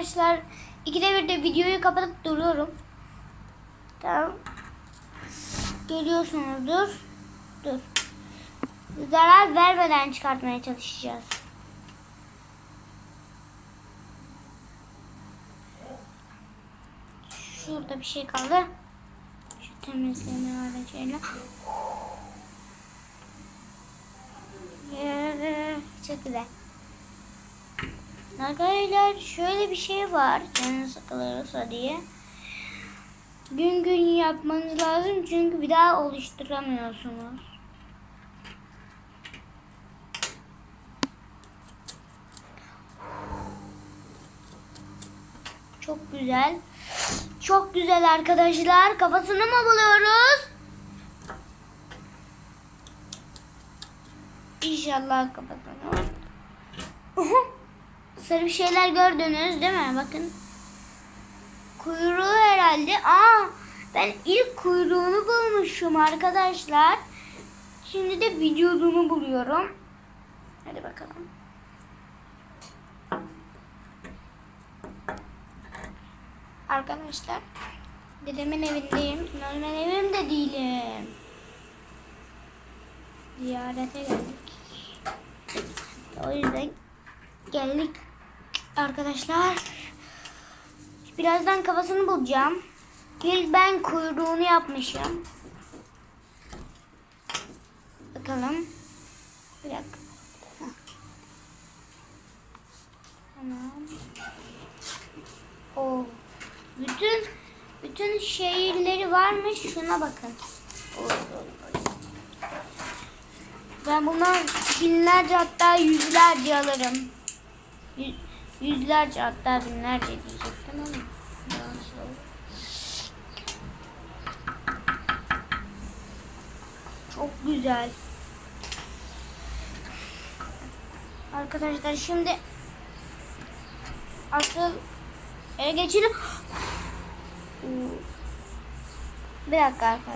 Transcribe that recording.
arkadaşlar ikide bir de videoyu kapatıp duruyorum. Tamam. Geliyorsunuzdur. Dur. Zarar vermeden çıkartmaya çalışacağız. Şurada bir şey kaldı. Şu temizleme aracıyla. Ee, Çok güzel. Arkadaşlar şöyle bir şey var. Canı sıkılırsa diye. Gün gün yapmanız lazım çünkü bir daha oluşturamıyorsunuz. Çok güzel. Çok güzel arkadaşlar. Kafasını mı buluyoruz? İnşallah kafasını. Sarı bir şeyler gördünüz değil mi? Bakın. Kuyruğu herhalde. Aa, ben ilk kuyruğunu bulmuşum arkadaşlar. Şimdi de vücudunu buluyorum. Hadi bakalım. Arkadaşlar dedemin evindeyim. Normal evimde değilim. Ziyarete geldik. O yüzden geldik arkadaşlar. Birazdan kafasını bulacağım. İlk ben kuyruğunu yapmışım. Bakalım. Bir. Tamam. O bütün bütün şehirleri varmış. Şuna bakın. Ben bundan binlerce hatta yüzlerce alırım. Yü- Yüzlerce hatta binlerce diyecektim ama. Çok güzel. Arkadaşlar şimdi asıl ele geçelim. Bir dakika arkadaşlar.